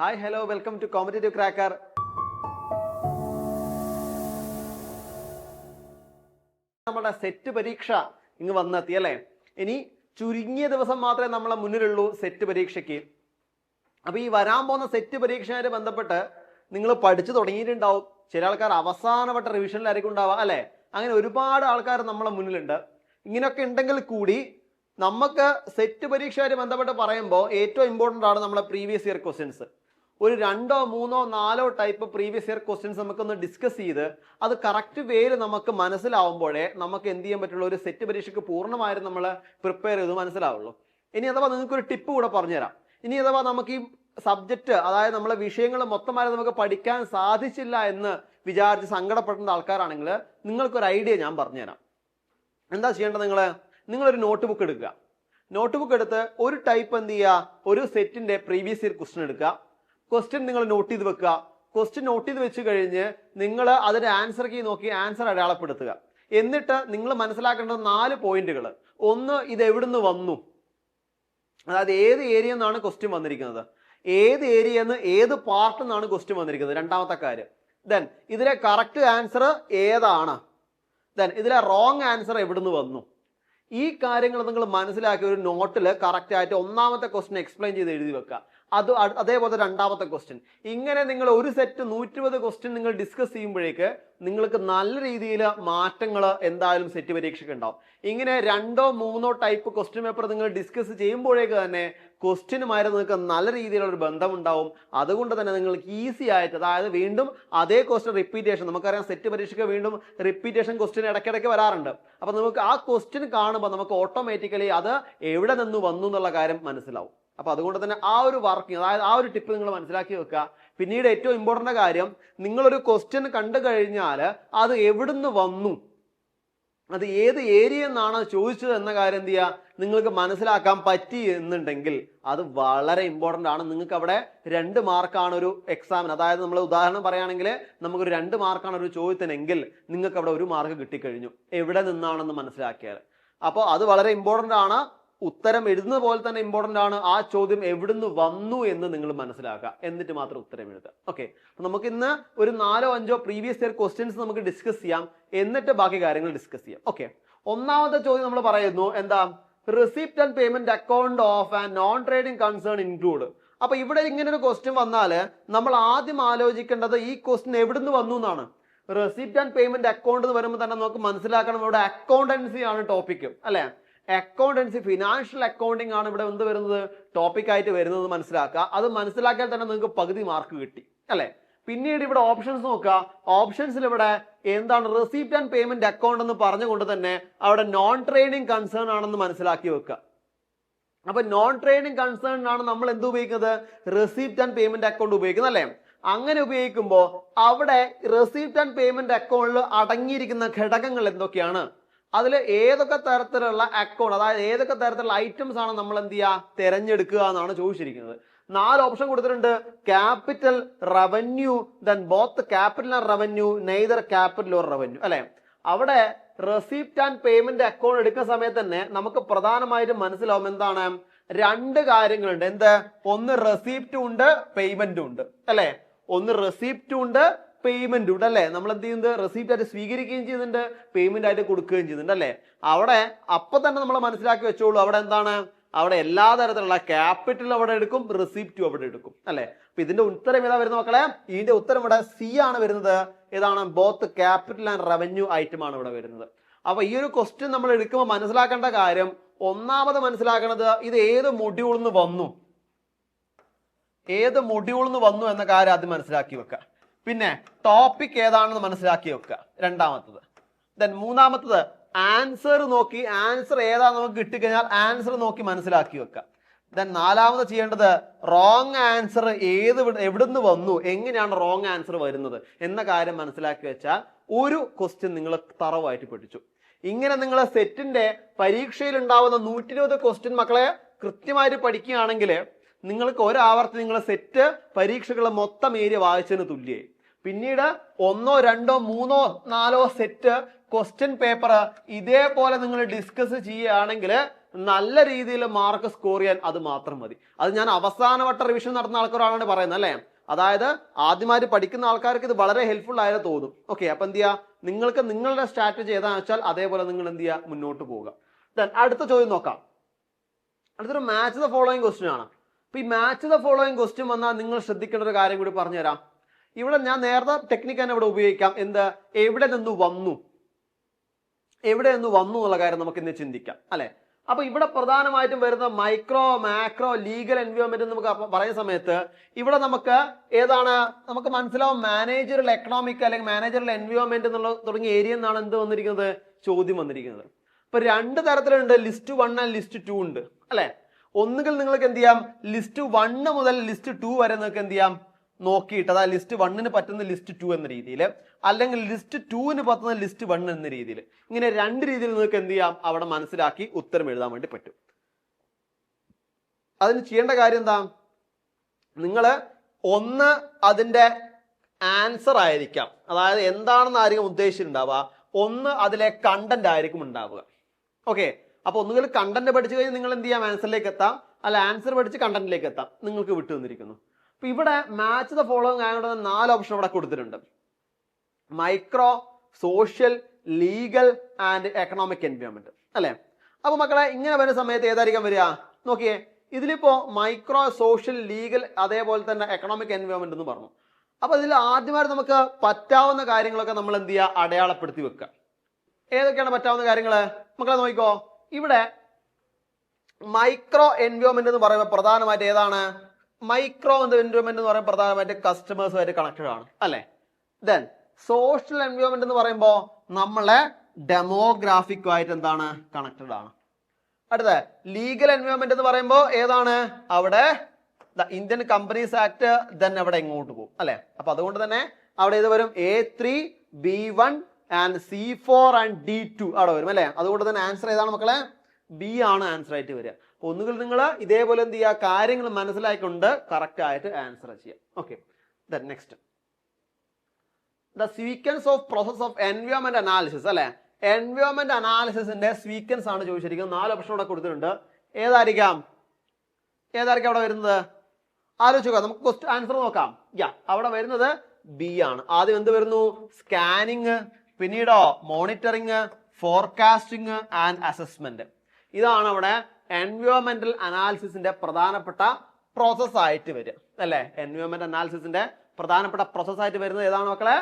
Hi hello welcome to competitive cracker നമ്മുടെ SET പരീക്ഷ ഇങ്ങ് വന്നെത്തി അല്ലേ? ഇനി ചുരുങ്ങിയ ദിവസം മാത്രമേ നമ്മളെ മുന്നിലുള്ളൂ സെറ്റ് പരീക്ഷയ്ക്ക്. അപ്പൊ ഈ വരാൻ പോകുന്ന സെറ്റ് പരീക്ഷയുമായിട്ട് ബന്ധപ്പെട്ട് നിങ്ങൾ പഠിച്ചു തുടങ്ങിയിട്ടുണ്ടാവും. ചില ആൾക്കാർ അവസാനവട്ട റിവിഷനിലായിരിക്കും ഉണ്ടാവുക അല്ലെ? അങ്ങനെ ഒരുപാട് ആൾക്കാർ നമ്മളെ മുന്നിലുണ്ട്. ഇങ്ങനെയൊക്കെ ഉണ്ടെങ്കിൽ കൂടി നമുക്ക് സെറ്റ് പരീക്ഷയുമായിട്ട് ബന്ധപ്പെട്ട് പറയുമ്പോൾ ഏറ്റവും ഇമ്പോർട്ടന്റ് ആണ് നമ്മളെ പ്രീവിയസ് ഇയർ ക്വസ്റ്റ്യൻസ് ഒരു രണ്ടോ മൂന്നോ നാലോ ടൈപ്പ് പ്രീവിയസ് ഇയർ ക്വസ്റ്റ്യൻസ് നമുക്കൊന്ന് ഡിസ്കസ് ചെയ്ത് അത് കറക്റ്റ് വേയിൽ നമുക്ക് മനസ്സിലാവുമ്പോഴേ നമുക്ക് എന്ത് ചെയ്യാൻ പറ്റുള്ളൂ? ഒരു സെറ്റ് പരീക്ഷയ്ക്ക് പൂർണമായും നമ്മൾ പ്രിപ്പയർ ചെയ്ത് മനസ്സിലാവുള്ളൂ. ഇനി അഥവാ നിങ്ങൾക്ക് ഒരു ടിപ്പ് കൂടെ പറഞ്ഞുതരാം. ഇനി അഥവാ നമുക്ക് ഈ സബ്ജക്റ്റ് അതായത് നമ്മളെ വിഷയങ്ങൾ മൊത്തമായി നമുക്ക് പഠിക്കാൻ സാധിച്ചില്ല എന്ന് വിചാരിച്ച് സങ്കടപ്പെടുന്ന ആൾക്കാരാണെങ്കിൽ നിങ്ങൾക്കൊരു ഐഡിയ ഞാൻ പറഞ്ഞുതരാം. എന്താ ചെയ്യേണ്ടത് നിങ്ങൾ നിങ്ങളൊരു നോട്ട് ബുക്ക് എടുക്കുക. നോട്ട് ബുക്ക് എടുത്ത് ഒരു ടൈപ്പ് എന്ത് ചെയ്യുക? ഒരു സെറ്റിന്റെ പ്രീവിയസ് ഇയർ ക്വസ്റ്റൻ എടുക്കുക. ക്വസ്റ്റ്യൻ നിങ്ങൾ നോട്ട് ചെയ്ത് വെക്കുക. ക്വസ്റ്റ്യൻ നോട്ട് ചെയ്ത് വെച്ച് കഴിഞ്ഞ് നിങ്ങൾ അതിന്റെ ആൻസർ കീ നോക്കി ആൻസർ അടയാളപ്പെടുത്തുക. എന്നിട്ട് നിങ്ങൾ മനസ്സിലാക്കേണ്ട നാല് പോയിന്റുകൾ ഒന്ന് ഇത് എവിടുന്ന് വന്നു? അതായത് ഏത് ഏരിയ നിന്നാണ് ക്വസ്റ്റ്യൻ വന്നിരിക്കുന്നത്? ഏത് ഏരിയ എന്ന് ഏത് പാർട്ടിൽ നിന്നാണ് ക്വസ്റ്റ്യൻ വന്നിരിക്കുന്നത്? രണ്ടാമത്തെ കാര്യം. ദെൻ ഇതിലെ കറക്റ്റ് ആൻസർ ഏതാണ്? ദെൻ ഇതിലെ റോങ് ആൻസർ എവിടുന്ന് വന്നു? ഈ കാര്യങ്ങൾ നിങ്ങൾ മനസ്സിലാക്കി ഒരു നോട്ടിൽ കറക്റ്റ് ആയിട്ട് ഒന്നാമത്തെ ക്വസ്റ്റ്യൻ എക്സ്പ്ലെയിൻ ചെയ്ത് എഴുതി വെക്കുക. അത് അതേപോലെ രണ്ടാമത്തെ ക്വസ്റ്റ്യൻ ഇങ്ങനെ നിങ്ങൾ ഒരു സെറ്റ് നൂറ്റിരുപത് ക്വസ്റ്റ്യൻ നിങ്ങൾ ഡിസ്കസ് ചെയ്യുമ്പോഴേക്ക് നിങ്ങൾക്ക് നല്ല രീതിയിൽ മാറ്റങ്ങൾ എന്തായാലും സെറ്റ് പരീക്ഷയ്ക്ക് ഉണ്ടാവും. ഇങ്ങനെ രണ്ടോ മൂന്നോ ടൈപ്പ് ക്വസ്റ്റ്യൻ പേപ്പർ നിങ്ങൾ ഡിസ്കസ് ചെയ്യുമ്പോഴേക്ക് തന്നെ ക്വസ്റ്റ്യനുമായിട്ട് നിങ്ങൾക്ക് നല്ല രീതിയിലുള്ള ഒരു ബന്ധമുണ്ടാവും. അതുകൊണ്ട് തന്നെ നിങ്ങൾക്ക് ഈസി ആയിട്ട് അതായത് വീണ്ടും അതേ ക്വസ്റ്റ്യൻ റിപ്പീറ്റേഷൻ നമുക്കറിയാം സെറ്റ് പരീക്ഷയ്ക്ക് വീണ്ടും റിപ്പീറ്റേഷൻ ക്വസ്റ്റ്യൻ ഇടയ്ക്കിടയ്ക്ക് വരാറുണ്ട്. അപ്പോൾ നമുക്ക് ആ ക്വസ്റ്റ്യൻ കാണുമ്പോൾ നമുക്ക് ഓട്ടോമാറ്റിക്കലി അത് എവിടെ നിന്ന് വന്നു എന്നുള്ള കാര്യം മനസ്സിലാവും. അപ്പൊ അതുകൊണ്ട് തന്നെ ആ ഒരു വർക്കിംഗ് അതായത് ആ ഒരു ടിപ്പ് നിങ്ങൾ മനസ്സിലാക്കി വെക്കുക. പിന്നീട് ഏറ്റവും ഇമ്പോർട്ടന്റ് കാര്യം നിങ്ങളൊരു ക്വസ്റ്റ്യൻ കണ്ടു കഴിഞ്ഞാൽ അത് എവിടുന്ന് വന്നു? അത് ഏത് ഏരിയ നിന്നാണ് ചോദിച്ചത് എന്ന കാര്യം എന്ത് ചെയ്യുക? നിങ്ങൾക്ക് മനസ്സിലാക്കാൻ പറ്റി എന്നുണ്ടെങ്കിൽ അത് വളരെ ഇമ്പോർട്ടന്റ് ആണ്. നിങ്ങൾക്ക് അവിടെ രണ്ട് മാർക്കാണ് ഒരു എക്സാമിന് അതായത് നമ്മൾ ഉദാഹരണം പറയുകയാണെങ്കിൽ നമുക്കൊരു രണ്ട് മാർക്കാണ് ഒരു ചോദ്യത്തിനെങ്കിൽ നിങ്ങൾക്ക് അവിടെ ഒരു മാർക്ക് കിട്ടിക്കഴിഞ്ഞു. എവിടെ നിന്നാണെന്ന് മനസ്സിലാക്കിയാൽ അപ്പോൾ അത് വളരെ ഇമ്പോർട്ടന്റ് ആണ്. ഉത്തരം എഴുതുന്ന പോലെ തന്നെ ഇമ്പോർട്ടന്റ് ആണ്. ആ ചോദ്യം എവിടുന്ന് വന്നു എന്ന് നിങ്ങൾ മനസ്സിലാക്കുക. എന്നിട്ട് മാത്രം ഉത്തരം എഴുതുക. ഓക്കെ അപ്പം നമുക്ക് ഇന്ന് ഒരു നാലോ അഞ്ചോ പ്രീവിയസ് ഇയർ ക്വസ്റ്റ്യൻസ് നമുക്ക് ഡിസ്കസ് ചെയ്യാം. എന്നിട്ട് ബാക്കി കാര്യങ്ങൾ ഡിസ്കസ് ചെയ്യാം. ഓക്കെ ഒന്നാമത്തെ ചോദ്യം നമ്മൾ പറയുന്നു എന്താ? Receipt and payment account of and non trading concern include അപ്പൊ ഇവിടെ ഇങ്ങനെ ഒരു ക്വസ്റ്റ്യൻ വന്നാൽ നമ്മൾ ആദ്യം ആലോചിക്കേണ്ടത് ഈ ക്വസ്റ്റ്യൻ എവിടുന്ന് വന്നു എന്നാണ്. റെസിപ്റ്റ് ആൻഡ് പേയ്മെന്റ് അക്കൗണ്ട് എന്ന് വരുമ്പോൾ തന്നെ നമുക്ക് മനസ്സിലാക്കണം. ഇവിടെ അക്കൗണ്ടൻസി ആണ് ടോപ്പിക് അല്ലെ? അക്കൗണ്ടൻസി ഫിനാൻഷ്യൽ അക്കൗണ്ടിങ് ആണ് ഇവിടെ എന്ത് വരുന്നത്? ടോപ്പിക്കായിട്ട് വരുന്നത് മനസ്സിലാക്കുക. അത് മനസ്സിലാക്കിയാൽ തന്നെ നിങ്ങൾക്ക് പകുതി മാർക്ക് കിട്ടി. അല്ലെ? പിന്നീട് ഇവിടെ ഓപ്ഷൻസ് നോക്കുക. ഓപ്ഷൻസിൽ ഇവിടെ എന്താണ്? റെസിപ്റ്റ് ആൻഡ് പേയ്മെന്റ് അക്കൗണ്ട് എന്ന് പറഞ്ഞുകൊണ്ട് തന്നെ അവിടെ നോൺ ട്രേഡിംഗ് കൺസേൺ ആണെന്ന് മനസ്സിലാക്കി വെക്കുക. അപ്പൊ നോൺ ട്രേഡിംഗ് കൺസേൺ ആണ് നമ്മൾ എന്ത് ഉപയോഗിക്കുന്നത്? റെസിപ്റ്റ് ആൻഡ് പേയ്മെന്റ് അക്കൗണ്ട് ഉപയോഗിക്കുന്നത് അല്ലേ? അങ്ങനെ ഉപയോഗിക്കുമ്പോൾ അവിടെ റെസിപ്റ്റ് ആൻഡ് പേയ്മെന്റ് അക്കൗണ്ടിൽ അടങ്ങിയിരിക്കുന്ന ഘടകങ്ങൾ എന്തൊക്കെയാണ്? അതിൽ ഏതൊക്കെ തരത്തിലുള്ള അക്കൗണ്ട് അതായത് ഏതൊക്കെ തരത്തിലുള്ള ഐറ്റംസ് ആണ് നമ്മൾ എന്ത് ചെയ്യുക തിരഞ്ഞെടുക്കുക എന്നാണ് ചോദിച്ചിരിക്കുന്നത്. നാല് ഓപ്ഷൻ കൊടുത്തിട്ടുണ്ട്. Capital revenue then both capital and revenue neither capital or revenue അല്ലെ? അവിടെ റെസിപ്റ്റ് ആൻഡ് പേയ്മെന്റ് അക്കൗണ്ട് എടുക്കുന്ന സമയത്ത് തന്നെ നമുക്ക് പ്രധാനമായിട്ടും മനസ്സിലാവും എന്താണ്? രണ്ട് കാര്യങ്ങളുണ്ട്. എന്ത്? ഒന്ന് റെസിപ്റ്റും ഉണ്ട് പേയ്മെന്റും ഉണ്ട്. അല്ലെ? ഒന്ന് റെസിപ്റ്റും ഉണ്ട് പേയ്മെന്റ് ഉണ്ട് അല്ലേ? നമ്മൾ എന്ത് ചെയ്യുന്നത് റെസീപ്റ്റ് ആയിട്ട് സ്വീകരിക്കുകയും ചെയ്യുന്നുണ്ട് പേയ്മെന്റ് ആയിട്ട് കൊടുക്കുകയും ചെയ്യുന്നുണ്ട് അല്ലേ? അവിടെ അപ്പൊ തന്നെ നമ്മൾ മനസ്സിലാക്കി വെച്ചോളൂ അവിടെ എന്താണ്? അവിടെ എല്ലാ തരത്തിലുള്ള ക്യാപിറ്റൽ അവിടെ എടുക്കും റെസിപ്റ്റും അവിടെ എടുക്കും അല്ലെ? അപ്പൊ ഇതിന്റെ ഉത്തരം ഏതാ വരുന്നത് മക്കളെ? ഇതിന്റെ ഉത്തരം ഇവിടെ സി ആണ് വരുന്നത്. ഏതാണ്? Both capital and revenue item ആണ് ഇവിടെ വരുന്നത്. അപ്പൊ ഈ ഒരു ക്വസ്റ്റ്യൻ നമ്മൾ എടുക്കുമ്പോൾ മനസ്സിലാക്കേണ്ട കാര്യം ഒന്നാമത് മനസ്സിലാക്കേണ്ടത് ഇത് ഏത് മൊഡ്യൂളിൽ നിന്ന് വന്നു? ഏത് മൊഡ്യൂളിൽ നിന്ന് വന്നു എന്ന കാര്യം ആദ്യം മനസ്സിലാക്കി വെക്കുക പിന്നെ ടോപ്പിക് ഏതാണെന്ന് മനസ്സിലാക്കി വെക്കുക രണ്ടാമത്തത്. ദെൻ മൂന്നാമത്തത് ആൻസർ നോക്കി. ആൻസർ ഏതാ നമുക്ക് കിട്ടിക്കഴിഞ്ഞാൽ ആൻസർ നോക്കി മനസ്സിലാക്കി വെക്കുക ദെൻ നാലാമത് ചെയ്യേണ്ടത് റോങ് ആൻസർ ഏത് വിട- എവിടുന്ന് വന്നു? എങ്ങനെയാണ് റോങ് ആൻസർ വരുന്നത്? എന്ന കാര്യം മനസ്സിലാക്കി വെച്ചാൽ ഒരു ക്വസ്റ്റ്യൻ നിങ്ങൾ തറവായിട്ട് പഠിച്ചു. ഇങ്ങനെ നിങ്ങൾ സെറ്റിന്റെ പരീക്ഷയിൽ ഉണ്ടാവുന്ന നൂറ്റി ഇരുപത് ക്വസ്റ്റ്യൻ മക്കളെ കൃത്യമായിട്ട് പഠിക്കുകയാണെങ്കിൽ നിങ്ങൾക്ക് ഒരാവർത്തി നിങ്ങൾ സെറ്റ് പരീക്ഷകൾ മൊത്തം ഏരിയ വായിച്ചതിന് തുല്യേ. പിന്നീട് ഒന്നോ രണ്ടോ മൂന്നോ നാലോ സെറ്റ് ക്വസ്റ്റ്യൻ പേപ്പർ ഇതേപോലെ നിങ്ങൾ ഡിസ്കസ് ചെയ്യുകയാണെങ്കിൽ നല്ല രീതിയിൽ മാർക്ക് സ്കോർ ചെയ്യാൻ അത് മാത്രം മതി. അത് ഞാൻ അവസാനവട്ട റിവിഷൻ നടത്തുന്ന ആൾക്കാരാണ് പറയുന്നത് അല്ലേ? അതായത് ആദ്യമായിട്ട് പഠിക്കുന്ന ആൾക്കാർക്ക് ഇത് വളരെ ഹെൽപ്ഫുൾ ആയത് തോന്നും. ഓക്കെ അപ്പൊ എന്ത് ചെയ്യുക നിങ്ങൾക്ക് നിങ്ങളുടെ സ്ട്രാറ്റജി ഏതാണെന്ന് വെച്ചാൽ അതേപോലെ നിങ്ങൾ എന്ത് ചെയ്യുക മുന്നോട്ട് പോവുക. ദെൻ അടുത്ത ചോദ്യം നോക്കാം. അടുത്തൊരു മാച്ച് ദ ഫോളോയിങ് ക്വസ്റ്റ്യൻ ആണ്. അപ്പൊ ഈ മാച്ച് ദ ഫോളോയിങ് ക്വസ്റ്റ്യൻ വന്നാൽ നിങ്ങൾ ശ്രദ്ധിക്കേണ്ട ഒരു കാര്യം കൂടി പറഞ്ഞുതരാം. ഇവിടെ ഞാൻ നേരത്തെ ടെക്നിക്ക് തന്നെ ഇവിടെ ഉപയോഗിക്കാം. എന്ത്? എവിടെ നിന്ന് വന്നു? എവിടെ നിന്ന് വന്നു എന്നുള്ള കാര്യം നമുക്ക് ഇന്ന് ചിന്തിക്കാം അല്ലെ? അപ്പൊ ഇവിടെ പ്രധാനമായിട്ടും വരുന്ന മൈക്രോ മാക്രോ ലീഗൽ എൻവയോൺമെന്റ് നമുക്ക് പറയുന്ന സമയത്ത് ഇവിടെ നമുക്ക് ഏതാണ്? നമുക്ക് മനസ്സിലാവും മാനേജറിൽ എക്കണോമിക് അല്ലെങ്കിൽ മാനേജറിൽ എൻവയോൺമെന്റ് എന്നുള്ള തുടങ്ങിയ ഏരിയ എന്നാണ് എന്ത് വന്നിരിക്കുന്നത്? ചോദ്യം വന്നിരിക്കുന്നത്. അപ്പൊ രണ്ട് തരത്തിലുണ്ട്. List one and list two ഉണ്ട് അല്ലെ? ഒന്നുകിൽ നിങ്ങൾക്ക് എന്ത് ചെയ്യാം? ലിസ്റ്റ് വണ്ണ് മുതൽ ലിസ്റ്റ് ടു വരെ നിങ്ങൾക്ക് എന്ത് ചെയ്യാം? നോക്കിയിട്ട് അതായത് ലിസ്റ്റ് വണ്ണിന് പറ്റുന്ന ലിസ്റ്റ് ടു എന്ന രീതിയിൽ അല്ലെങ്കിൽ ലിസ്റ്റ് ടുവിന് പറ്റുന്ന ലിസ്റ്റ് വൺ എന്ന രീതിയിൽ ഇങ്ങനെ രണ്ട് രീതിയിൽ നിങ്ങൾക്ക് എന്ത് ചെയ്യാം? അവിടെ മനസ്സിലാക്കി ഉത്തരം എഴുതാൻ വേണ്ടി പറ്റും. അതിന് ചെയ്യേണ്ട കാര്യം എന്താ? നിങ്ങൾ ഒന്ന് അതിന്റെ ആൻസർ ആയിരിക്കാം. അതായത് എന്താണെന്ന് ആയിരിക്കും ഉദ്ദേശിച്ചിട്ടുണ്ടാവുക. ഒന്ന് അതിലെ കണ്ടന്റ് ആയിരിക്കും ഉണ്ടാവുക. ഓക്കെ അപ്പൊ ഒന്നുകിൽ കണ്ടന്റ് പഠിച്ചു കഴിഞ്ഞാൽ നിങ്ങൾ എന്ത് ചെയ്യാം? ആൻസറിലേക്ക് എത്താം. അല്ല ആൻസർ പഠിച്ച് കണ്ടന്റിലേക്ക് എത്താം. നിങ്ങൾക്ക് വിട്ടു തന്നിരിക്കുന്നു അപ്പൊ ഇവിടെ മാച്ച് ദ ഫോളോയിങ് ആയതുകൊണ്ട് നാല് ഓപ്ഷൻ ഇവിടെ കൊടുത്തിട്ടുണ്ട്. Micro social legal and economic environment അല്ലെ? അപ്പൊ മക്കളെ ഇങ്ങനെ വരുന്ന സമയത്ത് ഏതായിരിക്കും വരിക? നോക്കിയേ ഇതിലിപ്പോ മൈക്രോ സോഷ്യൽ ലീഗൽ അതേപോലെ തന്നെ എക്കണോമിക് എൻവയോൺമെന്റ് എന്ന് പറഞ്ഞു. അപ്പൊ ഇതിൽ ആദ്യമായിട്ട് നമുക്ക് പറ്റാവുന്ന കാര്യങ്ങളൊക്കെ നമ്മൾ എന്ത് ചെയ്യുക? അടയാളപ്പെടുത്തി വെക്കുക. ഏതൊക്കെയാണ് പറ്റാവുന്ന കാര്യങ്ങൾ? മക്കളെ നോക്കിക്കോ. ഇവിടെ മൈക്രോ എൻവയോൺമെന്റ് എന്ന് പറയുമ്പോൾ പ്രധാനമായിട്ട് ഏതാണ്? മൈക്രോ എൻവയോൺമെന്റ് എന്ന് പറയുമ്പോൾ പ്രധാനമായിട്ട് കസ്റ്റമേഴ്സുമായിട്ട് കണക്റ്റഡ് ആണ് അല്ലെ? ദെൻ സോഷ്യൽ എൻവയോൺമെന്റ് എന്ന് പറയുമ്പോൾ നമ്മളെ ഡെമോഗ്രാഫിക്കുമായിട്ട് എന്താണ്? കണക്റ്റഡ് ആണ്. അടുത്ത ലീഗൽ എൻവയോൺമെന്റ് എന്ന് പറയുമ്പോൾ ഏതാണ്? അവിടെ ഇന്ത്യൻ കമ്പനീസ് ആക്ട് ദെൻ അവിടെ ഇങ്ങോട്ട് പോകും അല്ലെ? അപ്പൊ അതുകൊണ്ട് തന്നെ അവിടെ ഇത് വരും? A three B one and C four and D two അവിടെ വരും അല്ലേ? അതുകൊണ്ട് തന്നെ ആൻസർ ഏതാണ് മക്കളെ? ബി ആണ് ആൻസർ ആയിട്ട് വരിക. അപ്പൊ ഒന്നുകിൽ നിങ്ങൾ ഇതേപോലെ എന്ത് ചെയ്യുക? കാര്യങ്ങൾ മനസ്സിലാക്കിക്കൊണ്ട് കറക്റ്റ് ആയിട്ട് ആൻസർ ചെയ്യാം okay then next the sequence of process of environment analysis അല്ലെ? എൻവയോൺമെന്റ് അനാലിസിസിന്റെ സ്വീക്വൻസ് ആണ് ചോദിച്ചിരിക്കുന്നത്. നാല് ഓപ്ഷൻ ഇവിടെ കൊടുത്തിട്ടുണ്ട്. ഏതായിരിക്കാം? ഏതായിരിക്കും അവിടെ വരുന്നത്? ആലോചിക്കുക നമുക്ക് ക്വസ്റ്റ് ആൻസർ നോക്കാം. യാ അവിടെ വരുന്നത് ബി ആണ്. ആദ്യം എന്ത് വരുന്നു? സ്കാനിങ് പിന്നീടോ മോണിറ്ററിങ് ഫോർകാസ്റ്റിംഗ് ആൻഡ് അസസ്മെന്റ്. ഇതാണ് അവിടെ എൻവയോൺമെന്റൽ അനാലിസിസിന്റെ പ്രധാനപ്പെട്ട പ്രോസസ് ആയിട്ട് വരും അല്ലെ? എൻവയോൺമെന്റ് അനാലിസിസിന്റെ പ്രധാനപ്പെട്ട പ്രോസസ് ആയിട്ട് വരുന്നത് ഏതാണ് മക്കളെ?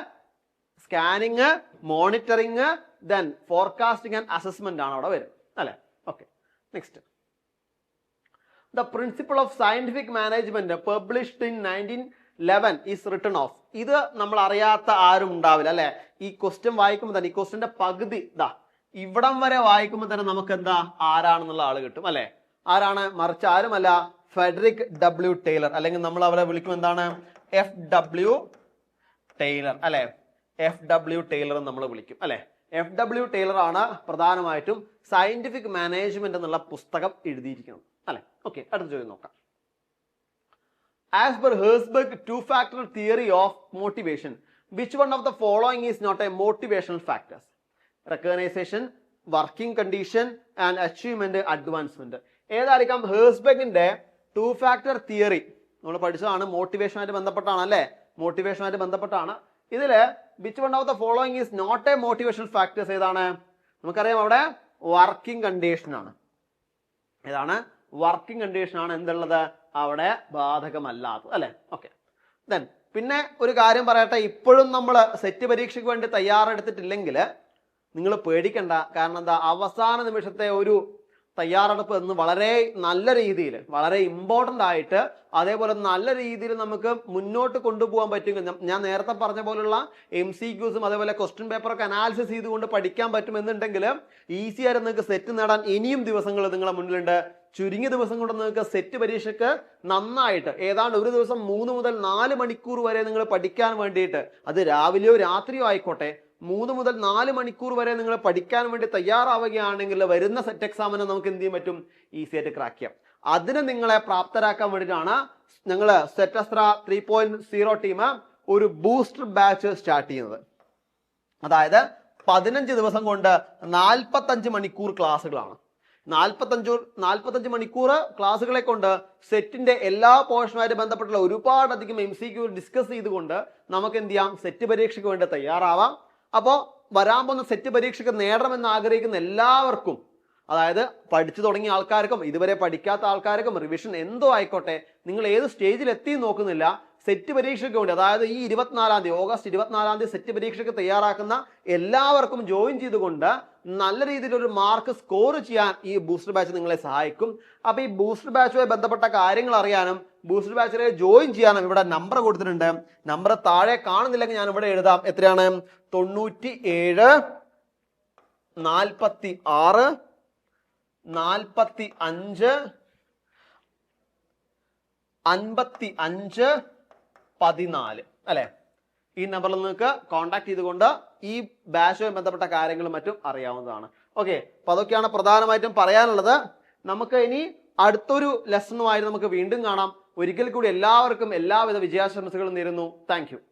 Scanning monitoring then forecasting and assessment ആണ് അവിടെ വരും അല്ലെ? Okay. Next the principle of scientific management published in nineteen eleven is written of. ഇത് നമ്മൾ അറിയാത്ത ആരും ഉണ്ടാവില്ല അല്ലെ? ഈ ക്വസ്റ്റ്യൻ വായിക്കുമ്പോൾ തന്നെ ഈ ക്വസ്റ്റ്യന്റെ പകുതി ഇതാ ഇവിടം വരെ വായിക്കുമ്പോൾ തന്നെ നമുക്ക് എന്താ ആരാണെന്നുള്ള ആൾ കിട്ടും അല്ലെ? ആരാണ്? മറിച്ച് ആരുമല്ല ഫെഡറിക് ഡബ്ല്യു ടൈലർ അല്ലെങ്കിൽ നമ്മൾ അവരെ വിളിക്കും എന്താണ്? എഫ് ഡബ്ല്യു ടൈലർ അല്ലെ? എഫ് ഡബ്ല്യു ടൈലർ നമ്മൾ വിളിക്കും അല്ലെ? എഫ് ഡബ്ല്യു ടൈലർ ആണ് പ്രധാനമായിട്ടും സയന്റിഫിക് മാനേജ്മെന്റ് എന്നുള്ള പുസ്തകം എഴുതിയിരിക്കുന്നത് അല്ലെ? ഓക്കെ അടുത്ത ചോദ്യം നോക്കാം. As per Herzberg two factor theory of motivation which one of the following is not a motivational factors recognition working condition and achievement advancement ഏതായിരിക്കാം ഹേഴ്സ്ബെഗിന്റെ ടു ഫാക്ടർ തിയറി നമ്മൾ പഠിച്ചതാണ് മോട്ടിവേഷനുമായിട്ട് ബന്ധപ്പെട്ടാണ് അല്ലേ? മോട്ടിവേഷനുമായിട്ട് ബന്ധപ്പെട്ടാണ്. ഇതിൽ which one of the following is not a motivational factors ഏതാണ്? നമുക്കറിയാം അവിടെ വർക്കിംഗ് കണ്ടീഷൻ ആണ്. ഏതാണ്? വർക്കിംഗ് കണ്ടീഷൻ ആണ് എന്തുള്ളത്? അവിടെ ബാധകമല്ലാത്തത് അല്ലെ? ഓക്കെ ദെൻ പിന്നെ ഒരു കാര്യം പറയട്ടെ. ഇപ്പോഴും നമ്മൾ സെറ്റ് പരീക്ഷയ്ക്ക് വേണ്ടി തയ്യാറെടുത്തിട്ടില്ലെങ്കിൽ നിങ്ങൾ പേടിക്കണ്ട. കാരണം എന്താ? അവസാന നിമിഷത്തെ ഒരു തയ്യാറെടുപ്പ് എന്ന് വളരെ നല്ല രീതിയിൽ വളരെ ഇമ്പോർട്ടന്റ് ആയിട്ട് അതേപോലെ നല്ല രീതിയിൽ നമുക്ക് മുന്നോട്ട് കൊണ്ടുപോകാൻ പറ്റും ഞാൻ- ഞാൻ നേരത്തെ പറഞ്ഞ പോലുള്ള എം സി ക്യൂസും അതേപോലെ ക്വസ്റ്റ്യൻ പേപ്പറൊക്കെ അനാലിസിസ് ചെയ്തുകൊണ്ട് പഠിക്കാൻ പറ്റുമെന്നുണ്ടെങ്കിൽ ഈസിയായിട്ട് നിങ്ങൾക്ക് സെറ്റ് നേടാൻ ഇനിയും ദിവസങ്ങൾ നിങ്ങളെ മുന്നിലുണ്ട്. ചുരുങ്ങിയ ദിവസം കൊണ്ട് നിങ്ങൾക്ക് സെറ്റ് പരീക്ഷയ്ക്ക് നന്നായിട്ട് ഏതാണ്ട് ഒരു ദിവസം മൂന്ന് മുതൽ നാല് മണിക്കൂർ വരെ നിങ്ങൾ പഠിക്കാൻ വേണ്ടിയിട്ട് അത് രാവിലെയോ രാത്രിയോ ആയിക്കോട്ടെ മൂന്ന് മുതൽ നാല് മണിക്കൂർ വരെ നിങ്ങൾ പഠിക്കാൻ വേണ്ടി തയ്യാറാവുകയാണെങ്കിൽ വരുന്ന സെറ്റ് എക്സാമിനെ നമുക്ക് എന്ത് ചെയ്യാൻ പറ്റും? ഈസി ആയിട്ട് ക്രാക്ക് ചെയ്യാം. അതിനെ നിങ്ങളെ പ്രാപ്തരാക്കാൻ വേണ്ടിയിട്ടാണ് ഞങ്ങൾ സെറ്റസ്ത്ര ത്രീ പോയിന്റ് സീറോ ടീം ഒരു ബൂസ്റ്റർ ബാച്ച് സ്റ്റാർട്ട് ചെയ്യുന്നത്. അതായത് പതിനഞ്ച് ദിവസം കൊണ്ട് നാൽപ്പത്തഞ്ച് മണിക്കൂർ ക്ലാസ്സുകളാണ് നാൽപ്പത്തഞ്ചു നാൽപ്പത്തഞ്ച് മണിക്കൂർ ക്ലാസ്സുകളെ കൊണ്ട് സെറ്റിന്റെ എല്ലാ പോർഷനുമായിട്ട് ബന്ധപ്പെട്ടുള്ള ഒരുപാടധികം എം സി ക്യൂ ഡിസ്കസ് ചെയ്തുകൊണ്ട് നമുക്ക് എന്ത് ചെയ്യാം? സെറ്റ് പരീക്ഷയ്ക്ക് വേണ്ടി തയ്യാറാവാം. അപ്പോൾ വരാൻ പോകുന്ന സെറ്റ് പരീക്ഷയ്ക്ക് നേടണമെന്ന് ആഗ്രഹിക്കുന്ന എല്ലാവർക്കും അതായത് പഠിച്ചു തുടങ്ങിയ ആൾക്കാർക്കും ഇതുവരെ പഠിക്കാത്ത ആൾക്കാർക്കും റിവിഷൻ എന്തോ ആയിക്കോട്ടെ നിങ്ങൾ ഏത് സ്റ്റേജിൽ എത്തി നോക്കുന്നില്ല സെറ്റ് പരീക്ഷയ്ക്ക് വേണ്ടി അതായത് ഈ ഇരുപത്തിനാലാം തീയതി ഓഗസ്റ്റ് ഇരുപത്തിനാലാം തീയതി സെറ്റ് പരീക്ഷയ്ക്ക് തയ്യാറാക്കുന്ന എല്ലാവർക്കും ജോയിൻ ചെയ്തുകൊണ്ട് നല്ല രീതിയിലൊരു മാർക്ക് സ്കോർ ചെയ്യാൻ ഈ ബൂസ്റ്റർ ബാച്ച് നിങ്ങളെ സഹായിക്കും. അപ്പോൾ ഈ ബൂസ്റ്റർ ബാച്ചുമായി ബന്ധപ്പെട്ട കാര്യങ്ങൾ അറിയാനും ബൂസ്റ്റർ ബാച്ചിലെ ജോയിൻ ചെയ്യാനും ഇവിടെ നമ്പർ കൊടുത്തിട്ടുണ്ട്. നമ്പർ താഴെ കാണുന്നില്ലെങ്കിൽ ഞാൻ ഇവിടെ എഴുതാം. എത്രയാണ്? തൊണ്ണൂറ്റി ഏഴ് നാൽപ്പത്തി ആറ് നാൽപ്പത്തി അഞ്ച് അൻപത്തി അഞ്ച് പതിനാല്. അല്ലെ? ഈ നമ്പറിൽ നിങ്ങൾക്ക് കോൺടാക്ട് ചെയ്തുകൊണ്ട് ഈ ബാച്ചുമായി ബന്ധപ്പെട്ട കാര്യങ്ങളും മറ്റും അറിയാവുന്നതാണ്. ഓക്കെ അപ്പൊ അതൊക്കെയാണ് പ്രധാനമായിട്ടും പറയാനുള്ളത്. നമുക്ക് ഇനി അടുത്തൊരു ലെസണുമായി നമുക്ക് വീണ്ടും കാണാം. ഒരിക്കൽ കൂടി എല്ലാവർക്കും എല്ലാവിധ വിജയാശംസകളും നേരുന്നു. താങ്ക്